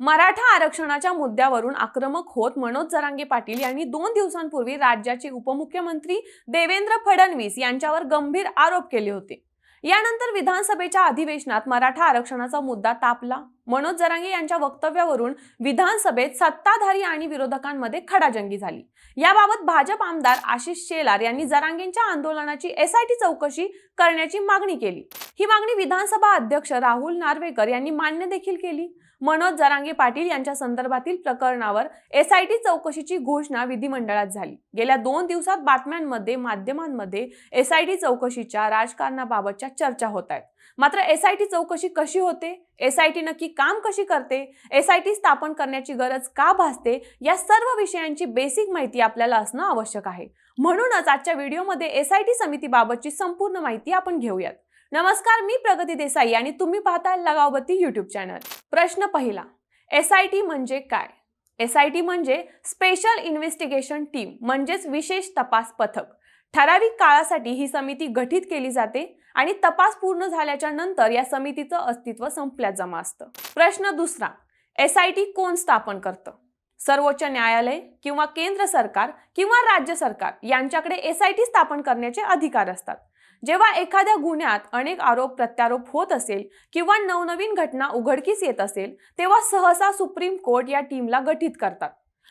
मराठा आरक्षणाच्या मुद्द्यावरून आक्रमक होत मनोज जरांगे पाटील यांनी दोन दिवसांपूर्वी राज्याचे उपमुख्यमंत्री देवेंद्र फडणवीस यांच्यावर गंभीर आरोप केले होते. यानंतर विधानसभेच्या अधिवेशनात मराठा आरक्षणाचा मुद्दा तापला. मनोज जरांगे यांच्या वक्तव्यावरून विधानसभेत सत्ताधारी आणि विरोधकांमध्ये खडाजंगी झाली. याबाबत भाजप आमदार आशिष शेलार यांनी जरांगेंच्या आंदोलनाची एसआयटी चौकशी करण्याची मागणी केली. ही मागणी विधानसभा अध्यक्ष राहुल नार्वेकर यांनी मान्य देखील केली. मनोज जरांगे पाटील यांच्या संदर्भातील प्रकरणावर एसआयटी चौकशीची घोषणा विधिमंडळात झाली. गेल्या दोन दिवसात बातम्यांमध्ये माध्यमांमध्ये एसआयटी चौकशीच्या राजकारणाबाबतच्या चर्चा होत आहेत मात्र एसआयटी चौकशी कशी होते? एसआयटी नक्की काम कशी करते? एसआयटी स्थापन करण्याची गरज का भासते? या सर्व विषयांची बेसिक माहिती आपल्याला असणं आवश्यक आहे. म्हणूनच आजच्या व्हिडिओमध्ये एसआयटी समितीबाबतची संपूर्ण माहिती आपण घेऊयात. नमस्कार मी प्रगती देसाई आणि तुम्ही पाहताय लगावबत्ती युट्यूब चॅनल प्रश्न पहिला एस आय टी म्हणजे काय? एस आय टी म्हणजे स्पेशल इन्व्हेस्टिगेशन टीम म्हणजेच विशेष तपास पथक. ठराविक काळासाठी ही समिती गठीत केली जाते आणि तपास पूर्ण झाल्याच्यानंतर या समितीचं अस्तित्व संपल्यात जमा असतं. प्रश्न दुसरा एस आय टी कोण स्थापन करतं? सर्वोच्च न्यायालय किंवा केंद्र सरकार किंवा राज्य सरकार यांच्याकडे एस आय टी स्थापन करण्याचे अधिकार असतात. जेव्हा एखाद्या गुन्ह्यात अनेक आरोप प्रत्यारोप होत असेल किंवा नवनवीन घटना उघडकीस येत असेल तेव्हा सहसा सुप्रीम कोर्ट या टीमला गठीत करतात.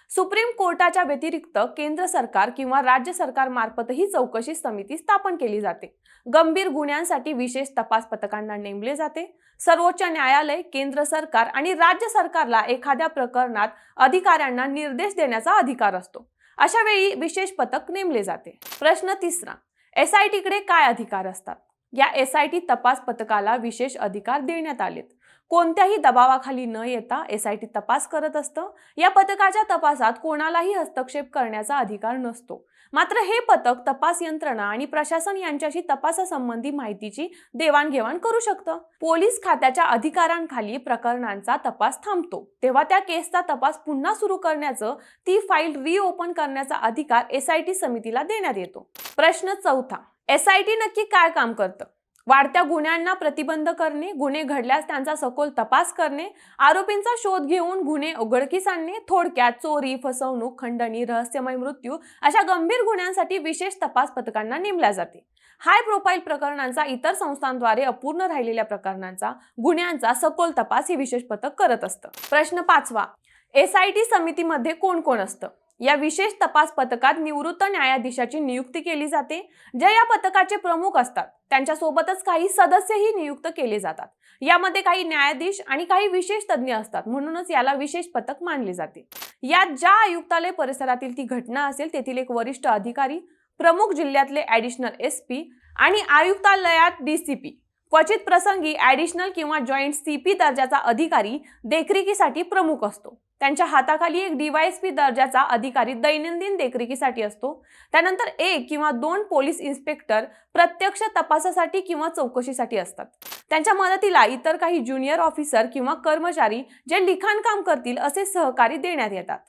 सुप्रीम कोर्टाच्या व्यतिरिक्त केंद्र सरकार किंवा राज्य सरकारमार्फतही चौकशी समिती स्थापन केली जाते. गंभीर गुन्ह्यांसाठी विशेष तपास पथकांना नेमले जाते. सर्वोच्च न्यायालय केंद्र सरकार आणि राज्य सरकारला एखाद्या प्रकरणात अधिकाऱ्यांना निर्देश देण्याचा अधिकार असतो. अशा वेळी विशेष पथक नेमले जाते. प्रश्न तिसरा. एस आय टीकडे काय अधिकार असतात? या एस आय टी तपास पथकाला विशेष अधिकार देण्यात आलेत. कोणत्याही दबावाखाली न येता एस आय टी तपास करत असतं. या पथकाच्या तपासात कोणालाही हस्तक्षेप करण्याचा अधिकार नसतो. मात्र हे पथक तपास यंत्रणा आणि प्रशासन यांच्याशी तपासासंबंधी माहितीची देवाणघेवाण करू शकतं. पोलीस खात्याच्या अधिकारांखाली प्रकरणांचा तपास थांबतो. तेव्हा त्या केसचा तपास पुन्हा सुरू करण्याचं ती फाईल रिओपन करण्याचा अधिकार एस आय टी समितीला देण्यात येतो. प्रश्न चौथा. एस आय टी नक्की काय काम करतं? वाढत्या गुन्ह्यांना प्रतिबंध करणे गुन्हे घडल्यास त्यांचा सखोल तपास करणे आरोपींचा शोध घेऊन गुन्हे उघडकीस आणणे थोडक्यात चोरी फसवणूक खंडणी रहस्यमय मृत्यू अशा गंभीर गुन्ह्यांसाठी विशेष तपास पथकांना नेमल्या जाते. हाय प्रोफाईल प्रकरणांचा इतर संस्थांद्वारे अपूर्ण राहिलेल्या प्रकरणांचा गुन्ह्यांचा सखोल तपास हे विशेष पथक करत असतं. प्रश्न पाचवा. एस आय टी समितीमध्ये कोण कोण असतं? या विशेष तपास पथकात निवृत्त न्यायाधीशाची नियुक्ती केली जाते जे या पथकाचे प्रमुख असतात. त्यांच्यासोबतच काही सदस्यही नियुक्त केले जातात. यामध्ये काही न्यायाधीश आणि काही विशेष तज्ज्ञ असतात म्हणूनच याला विशेष पथक मानले जाते. यात ज्या आयुक्तालय परिसरातील ती घटना असेल तेथील एक वरिष्ठ अधिकारी प्रमुख जिल्ह्यातले ॲडिशनल एस पी आणि आयुक्तालयात डी सी पी. क्वचित प्रसंगी ॲडिशनल किंवा जॉईंट सीपी दर्जाचा अधिकारी देखरेखीसाठी प्रमुख असतो. त्यांच्या हाताखाली एक डीवायएसपी दर्जाचा अधिकारी दैनंदिन देखरेखीसाठी असतो. त्यानंतर एक किंवा दोन पोलीस इन्स्पेक्टर प्रत्यक्ष तपासासाठी किंवा चौकशीसाठी असतात. त्यांच्या मदतीला इतर काही ज्युनियर ऑफिसर किंवा कर्मचारी जे लिखाणकाम करतील असे सहकारी देण्यात येतात.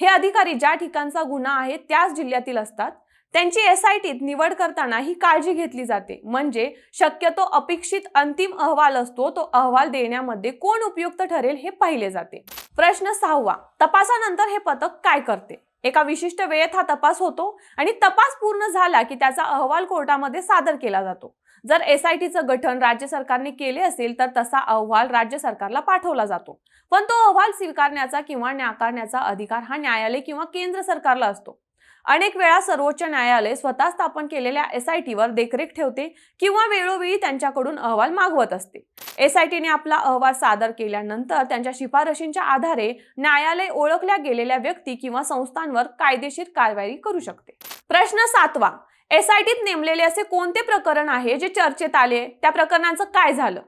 हे अधिकारी ज्या ठिकाणचा गुन्हा आहे त्याच जिल्ह्यातील असतात. त्यांची एस आय टीत निवड करताना ही काळजी घेतली जाते. म्हणजे शक्यतो अपेक्षित अंतिम अहवाल असतो तो अहवाल देण्यामध्ये कोण उपयुक्त ठरेल हे पाहिले जाते. प्रश्न सहावा तपासानंतर हे पथक काय करते? एका विशिष्ट वेळेत हा तपास होतो आणि तपास पूर्ण झाला की त्याचा अहवाल कोर्टामध्ये सादर केला जातो. जर एस आय टीचं गठन राज्य सरकारने केले असेल तर तसा अहवाल राज्य सरकारला पाठवला जातो. पण तो अहवाल स्वीकारण्याचा किंवा नाकारण्याचा अधिकार हा न्यायालय किंवा केंद्र सरकारला असतो. अनेक वेळा सर्वोच्च न्यायालय स्वतः स्थापन केलेल्या एस आय टीवर देखरेख ठेवते किंवा वेळोवेळी त्यांच्याकडून अहवाल मागवत असते. एस आय टीने आपला अहवाल सादर केल्यानंतर त्यांच्या शिफारशींच्या आधारे न्यायालय ओळखल्या गेलेल्या व्यक्ती किंवा संस्थांवर कायदेशीर कारवाई करू शकते. प्रश्न सातवा एस आय टीत नेमलेले असे कोणते प्रकरण आहे जे चर्चेत आले? त्या प्रकरणांचं काय झालं?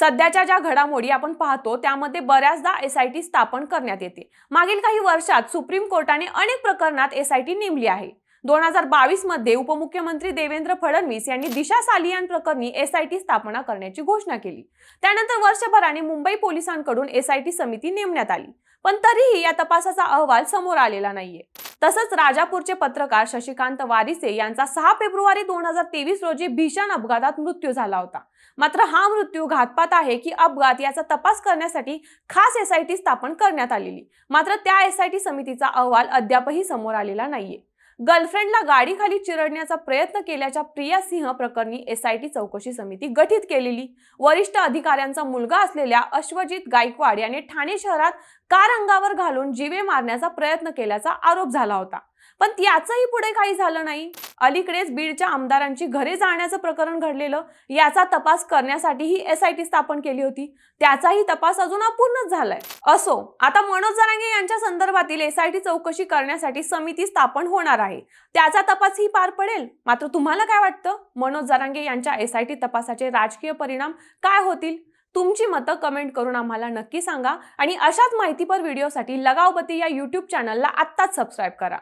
सध्याच्या ज्या घडामोडी आपण पाहतो त्यामध्ये बऱ्याचदा एस आय टी स्थापन करण्यात येते. मागील काही वर्षात सुप्रीम कोर्टाने अनेक प्रकरणात एस आय टी नेमली आहे. दोन हजार बावीसमध्ये उपमुख्यमंत्री देवेंद्र फडणवीस यांनी दिशा सालियान प्रकरणी एस आय टी स्थापना करण्याची घोषणा केली. त्यानंतर वर्षभराने मुंबई पोलिसांकडून एस आय टी समिती नेमण्यात आली. पण तरीही या तपासाचा अहवाल समोर आलेला नाहीये. तसंच राजापूरचे पत्रकार शशिकांत वारिसे यांचा सहा फेब्रुवारी दोन हजार तेवीस रोजी भीषण अपघातात मृत्यू झाला होता. मात्र हा मृत्यू घातपात आहे की अपघात याचा तपास करण्यासाठी खास एसआयटी स्थापन करण्यात आलेली. मात्र त्या एसआयटी समितीचा अहवाल अद्यापही समोर आलेला नाहीये. गर्लफ्रेंडला गाडीखाली चिरडण्याचा प्रयत्न केल्याच्या प्रिया सिंह प्रकरणी एसआयटी चौकशी समिती गठीत केलेली. वरिष्ठ अधिकाऱ्यांचा मुलगा असलेल्या अश्वजित गायकवाड याने ठाणे शहरात कार अंगावर घालून जीवे मारण्याचा प्रयत्न केल्याचा आरोप झाला होता. पण याचंही पुढे काही झालं नाही. अलीकडेच बीडच्या आमदारांची घरे जाण्याचं प्रकरण घडलेलं याचा तपास करण्यासाठीही एस आय एसआयटी स्थापन केली होती. त्याचाही तपास अजून अपूर्णच झालाय. असो आता मनोज जरांगे यांच्या संदर्भातील एसआयटी चौकशी करण्यासाठी समिती स्थापन होणार आहे. त्याचा तपासही पार पडेल. मात्र तुम्हाला काय वाटतं? मनोज जरांगे यांच्या एसआयटी तपासाचे राजकीय परिणाम काय होतील? तुमची मतं कमेंट करून आम्हाला नक्की सांगा आणि अशाच माहितीपर व्हिडिओसाठी लगावबती या यूट्यूब चॅनलला आत्ताच सबस्क्राईब करा.